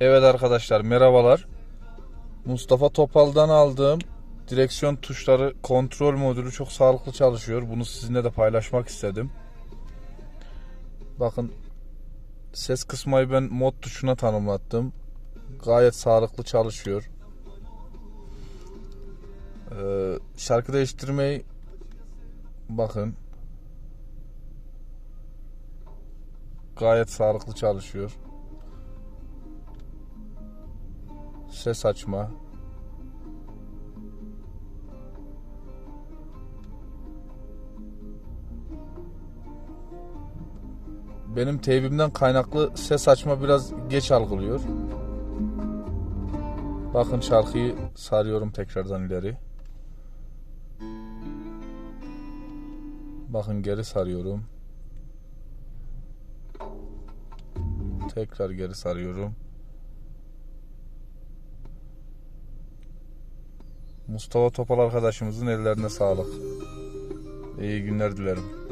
Evet arkadaşlar merhabalar. Mustafa Topal'dan aldığım direksiyon tuşları kontrol modülü çok sağlıklı çalışıyor. Bunu sizinle de paylaşmak istedim. Bakın ses kısmayı ben mod tuşuna tanımlattım. Gayet sağlıklı çalışıyor. Ee, şarkı değiştirmeyi bakın gayet sağlıklı çalışıyor. Ses açma. Benim teybimden kaynaklı ses açma biraz geç algılıyor. Bakın şarkıyı sarıyorum tekrardan ileri. Bakın geri sarıyorum. Tekrar geri sarıyorum. Mustafa Topal arkadaşımızın ellerine sağlık. İyi günler dilerim.